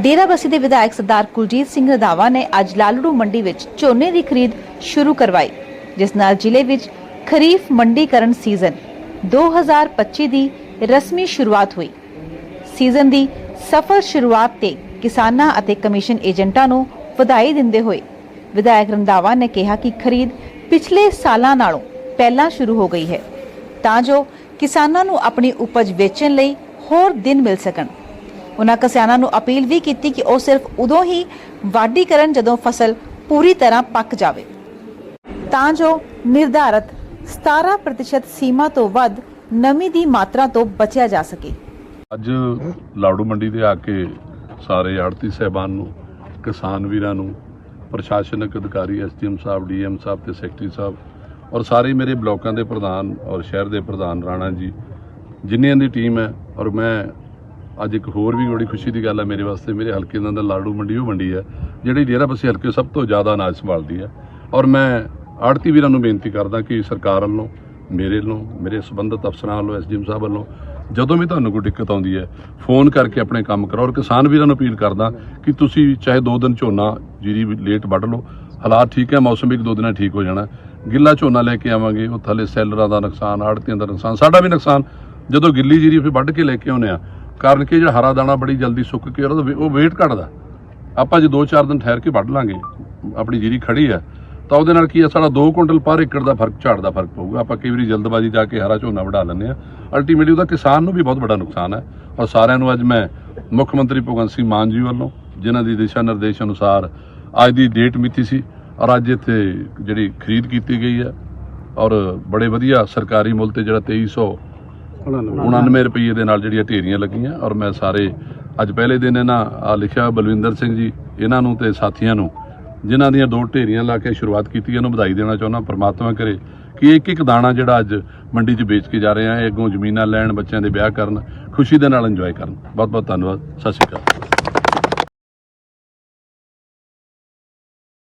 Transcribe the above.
ਡੇਰਾਬੱਸੀ ਦੇ ਵਿਧਾਇਕ ਸਰਦਾਰ ਕੁਲਜੀਤ ਸਿੰਘ ਰੰਧਾਵਾ ਨੇ ਅੱਜ ਲਾਲੜੂ ਮੰਡੀ ਵਿੱਚ ਝੋਨੇ ਦੀ ਖਰੀਦ ਸ਼ੁਰੂ ਕਰਵਾਈ, ਜਿਸ ਨਾਲ ਜ਼ਿਲ੍ਹੇ ਵਿੱਚ ਖਰੀਫ ਮੰਡੀਕਰਨ ਸੀਜ਼ਨ 2025 ਦੀ ਰਸਮੀ ਸ਼ੁਰੂਆਤ ਹੋਈ। ਸੀਜ਼ਨ ਦੀ ਸਫਲ ਸ਼ੁਰੂਆਤ ਤੇ ਕਿਸਾਨਾਂ ਅਤੇ ਕਮਿਸ਼ਨ ਏਜੰਟਾਂ ਨੂੰ ਵਧਾਈ ਦਿੰਦੇ ਹੋਏ ਵਿਧਾਇਕ ਰੰਧਾਵਾ ਨੇ ਕਿਹਾ ਕਿ ਖਰੀਦ ਪਿਛਲੇ ਸਾਲਾਂ ਨਾਲੋਂ ਪਹਿਲਾਂ ਸ਼ੁਰੂ ਹੋ ਗਈ ਹੈ, ਤਾਂ ਜੋ ਕਿਸਾਨਾਂ ਨੂੰ ਆਪਣੀ ਉਪਜ ਵੇਚਣ ਲਈ ਹੋਰ ਦਿਨ ਮਿਲ ਸਕਣ। ਉਨ੍ਹਾਂ ਕਿਸਾਨਾਂ ਨੂੰ ਅਪੀਲ ਵੀ ਕੀਤੀ ਕਿ ਉਹ ਸਿਰਫ ਉਦੋਂ ਹੀ ਵਾਢੀ ਕਰਨ ਜਦੋਂ ਫਸਲ ਪੂਰੀ ਤਰ੍ਹਾਂ ਪੱਕ ਜਾਵੇ। ਤਾਂ ਜੋ ਨਿਰਧਾਰਤ 17% ਸੀਮਾ ਤੋਂ ਵੱਧ ਨਮੀ ਦੀ ਮਾਤਰਾ ਤੋਂ ਬਚਿਆ ਜਾ ਸਕੇ। ਅੱਜ ਲਾੜੂ ਮੰਡੀ ਦੇ ਆ ਕੇ ਸਾਰੇ ਆੜਤੀ ਸਹਿਬਾਨ ਨੂੰ, ਕਿਸਾਨ ਵੀਰਾਂ ਨੂੰ, ਪ੍ਰਸ਼ਾਸਨਿਕ ਅਧਿਕਾਰੀ, ਐਸਡੀਐਮ ਸਾਹਿਬ, ਡੀਐਮ ਸਾਹਿਬ ਤੇ ਸੈਕਟਰੀ ਸਾਹਿਬ ਔਰ ਸਾਰੇ ਮੇਰੇ ਬਲਾਕਾਂ ਦੇ ਪ੍ਰਧਾਨ ਔਰ ਸ਼ਹਿਰ ਦੇ ਪ੍ਰਧਾਨ ਰਾਣਾ ਜੀ, ਜਿੰਨਿਆਂ ਦੀ ਟੀਮ ਹੈ ਔਰ ਮੈਂ ਅੱਜ ਇੱਕ ਹੋਰ ਵੀ ਬੜੀ ਖੁਸ਼ੀ ਦੀ ਗੱਲ ਹੈ ਮੇਰੇ ਵਾਸਤੇ, ਮੇਰੇ ਹਲਕੇ ਦਾ ਅੰਦਰ ਲਾੜੂ ਮੰਡੀ ਉਹ ਮੰਡੀ ਹੈ ਜਿਹੜੀ ਡੇਰਾ ਡੇਰਾਬੱਸੀ ਹਲਕੇ ਸਭ ਤੋਂ ਜ਼ਿਆਦਾ ਅਨਾਜ ਸੰਭਾਲਦੀ ਹੈ ਔਰ ਮੈਂ ਆੜਤੀ ਵੀਰਾਂ ਨੂੰ ਬੇਨਤੀ ਕਰਦਾ ਕਿ ਸਰਕਾਰ ਵੱਲੋਂ, ਮੇਰੇ ਵੱਲੋਂ, ਮੇਰੇ ਸੰਬੰਧਿਤ ਅਫਸਰਾਂ ਵੱਲੋਂ, ਐਸਡੀਐਮ ਸਾਹਿਬ ਵੱਲੋਂ ਜਦੋਂ ਵੀ ਤੁਹਾਨੂੰ ਕੋਈ ਦਿੱਕਤ ਆਉਂਦੀ ਹੈ, ਫੋਨ ਕਰਕੇ ਆਪਣੇ ਕੰਮ ਕਰੋ। ਔਰ ਕਿਸਾਨ ਵੀਰਾਂ ਨੂੰ ਅਪੀਲ ਕਰਦਾ ਕਿ ਤੁਸੀਂ ਚਾਹੇ 2 ਦਿਨ ਝੋਨਾ ਜੀਰੀ ਲੇਟ ਵੱਢ ਲਓ, ਹਾਲਾਤ ਠੀਕ ਹੈ, ਮੌਸਮ ਵੀ ਇੱਕ ਦੋ ਦਿਨਾਂ ਠੀਕ ਹੋ ਜਾਣਾ। ਗਿੱਲਾ ਝੋਨਾ ਲੈ ਕੇ ਆਵਾਂਗੇ ਉਹ ਥੱਲੇ ਸੈਲਰਾਂ ਦਾ ਨੁਕਸਾਨ ਆੜਤੀਆਂ ਦਾ ਨੁਕਸਾਨ, ਸਾਡਾ ਵੀ ਨੁਕਸਾਨ। ਜਦੋਂ ਗਿੱਲੀ ਜੀਰੀ ਫਿਰ ਵੱਢ ਕੇ ਲੈ ਕੇ ਆਉਂਦੇ ਆ ਕਾਰਨ ਕਿ ਜਿਹੜਾ ਹਰਾ ਦਾਣਾ ਬੜੀ ਜਲਦੀ ਸੁੱਕ ਕੇ ਉਹਦਾ ਉਹ ਵੇਟ ਘਟਦਾ। ਆਪਾਂ ਜੇ 2-4 ਦਿਨ ਠਹਿਰ ਕੇ ਵੱਢ ਲਾਂਗੇ, ਆਪਣੀ ਜੀਰੀ ਖੜੀ ਹੈ, ਤਾਂ ਉਹਦੇ ਨਾਲ ਕੀ ਹੈ? ਸਾਡਾ 2 ਕੁਇੰਟਲ ਪਰ ਏਕੜ ਦਾ ਫ਼ਰਕ, ਝਾੜ ਦਾ ਫ਼ਰਕ ਪਊਗਾ। ਆਪਾਂ ਕਈ ਵਾਰੀ ਜਲਦਬਾਜ਼ੀ ਜਾ ਕੇ ਹਰਾ ਝੋਨਾ ਵਢਾ ਲੈਂਦੇ ਆ ਅਲਟੀਮੇਟਲੀ ਉਹਦਾ ਕਿਸਾਨ ਨੂੰ ਵੀ ਬਹੁਤ ਵੱਡਾ ਨੁਕਸਾਨ ਹੈ। ਔਰ ਸਾਰਿਆਂ ਨੂੰ ਅੱਜ ਮੈਂ ਮੁੱਖ ਮੰਤਰੀ ਭਗਵੰਤ ਸਿੰਘ ਮਾਨ ਜੀ ਵੱਲੋਂ, ਜਿਨ੍ਹਾਂ ਦੀ ਦਿਸ਼ਾ ਨਿਰਦੇਸ਼ ਅਨੁਸਾਰ ਅੱਜ ਦੀ ਡੇਟ ਮਿਤੀ ਸੀ, ਔਰ ਅੱਜ ਇੱਥੇ ਜਿਹੜੀ ਖਰੀਦ ਕੀਤੀ ਗਈ ਹੈ, ਔਰ ਬੜੇ ਵਧੀਆ ਸਰਕਾਰੀ ਮੁੱਲ ਤੇ ਜਿਹੜਾ 2300 99 ਰੁਪਏ ਦੇ ਨਾਲ ਜਿਹੜੀਆਂ ਢੇਰੀਆਂ ਲੱਗੀਆਂ ਔਰ ਮੈਂ ਸਾਰੇ ਅੱਜ ਪਹਿਲੇ ਦਿਨ ਇਹਨਾਂ ਆ ਲਿਖਿਆ ਬਲਵਿੰਦਰ ਸਿੰਘ ਜੀ ਇਹਨਾਂ ਨੂੰ ਤੇ ਸਾਥੀਆਂ ਨੂੰ ਜਿਨ੍ਹਾਂ ਦੀਆਂ ਦੋ ਢੇਰੀਆਂ ਲਾ ਕੇ ਸ਼ੁਰੂਆਤ ਕੀਤੀ ਹੈ, ਇਹਨੂੰ ਵਧਾਈ ਦੇਣਾ ਚਾਹੁੰਦਾ ਪਰਮਾਤਮਾ ਕਰੇ ਕਿ ਇੱਕ ਇੱਕ ਦਾਣਾ ਜਿਹੜਾ ਅੱਜ ਮੰਡੀ 'ਚ ਵੇਚ ਕੇ ਜਾ ਰਹੇ ਆ ਇਹ ਅੱਗੋਂ ਜ਼ਮੀਨਾਂ ਲੈਣ ਬੱਚਿਆਂ ਦੇ ਵਿਆਹ ਕਰਨ ਖੁਸ਼ੀ ਦੇ ਨਾਲ ਇੰਜੋਏ ਕਰਨ। ਬਹੁਤ ਬਹੁਤ ਧੰਨਵਾਦ। ਸਤਿ ਸ਼੍ਰੀ ਅਕਾਲ।